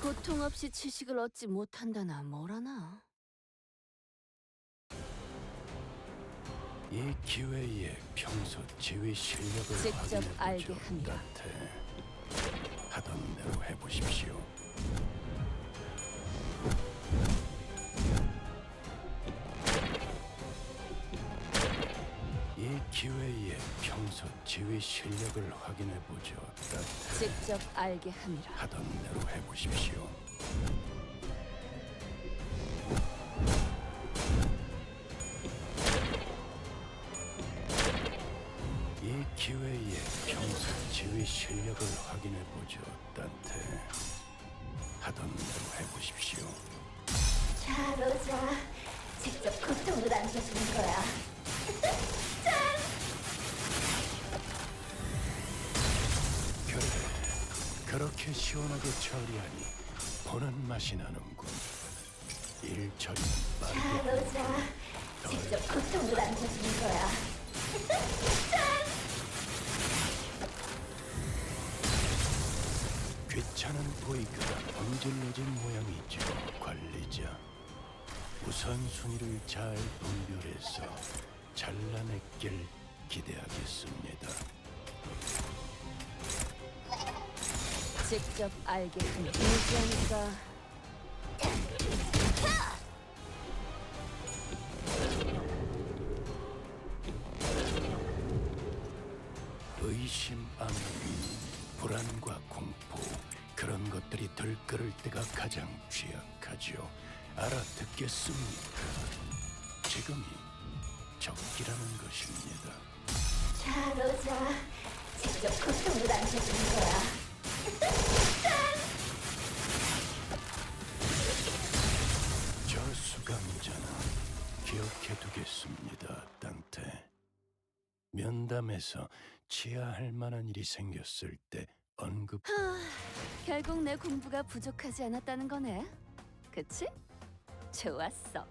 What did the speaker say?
고통 없이 지식을 얻지 못한다나 뭐라나. 이 기회에 평소 지휘 실력을 직접 알게. 따태. 하 기회에 평소 지휘 실력을 확인해 보죠, 따태. 직접 알게 함이라. 하던 대로 해보십시오. 이 기회에 평소 지휘 실력을 확인해 보죠, 딴테. 하던 대로 해보십시오. 자, 로자. 직접 고통을 안겨주는 거야. 그렇게 시원하게 처리하니 보는 맛이 나는군. 일 처리는 자, 빠르게 로자. 직접 고통을 안겨주는 거야. 귀찮은 보이그가 번질러진 모양이죠, 관리자. 우선순위를 잘 분별해서 잘라냈길 기대하겠습니다. 직접. 무지하니까 의심, 암기, 불안과 공포 그런 것들이 들끓을 때가 가장 취약하죠. 알아듣겠습니까? 지금이 적기라는 것입니다. 자, 로자. 직접 고통을 안겨주는 거야. 수감자는 기억해두겠습니다, 딴테. 면담에서 치아할 만한 일이 생겼을 때 언급. 결국 내 공부가 부족하지 않았다는 거네. 그치? 좋았어.